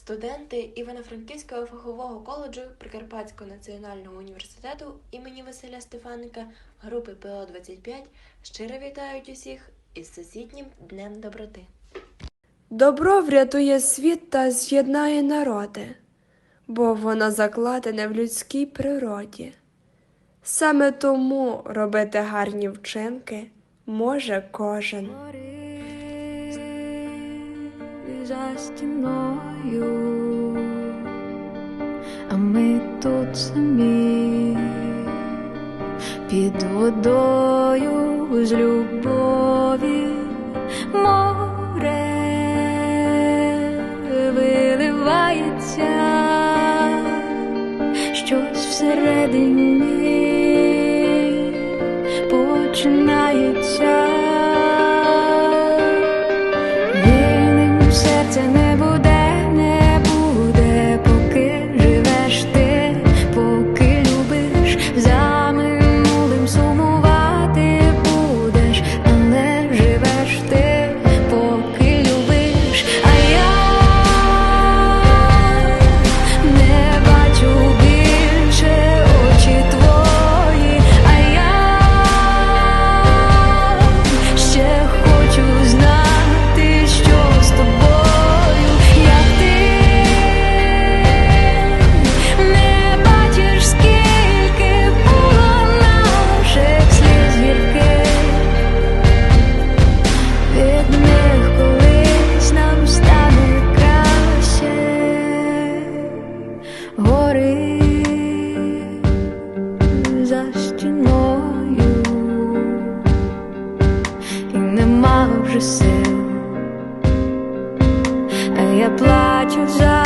Студенти Івано-Франківського фахового коледжу Прикарпатського національного університету імені Василя Стефаника групи ПО 25 щиро вітають усіх із всесвітнім Днем доброти. Добро врятує світ та з'єднає народи, бо воно закладене в людській природі. Саме тому робити гарні вчинки може кожен. За стіною, а ми тут самі під водою з любові море виливається щось всередині починається. За стіною, і нема вже сил, а я плачу за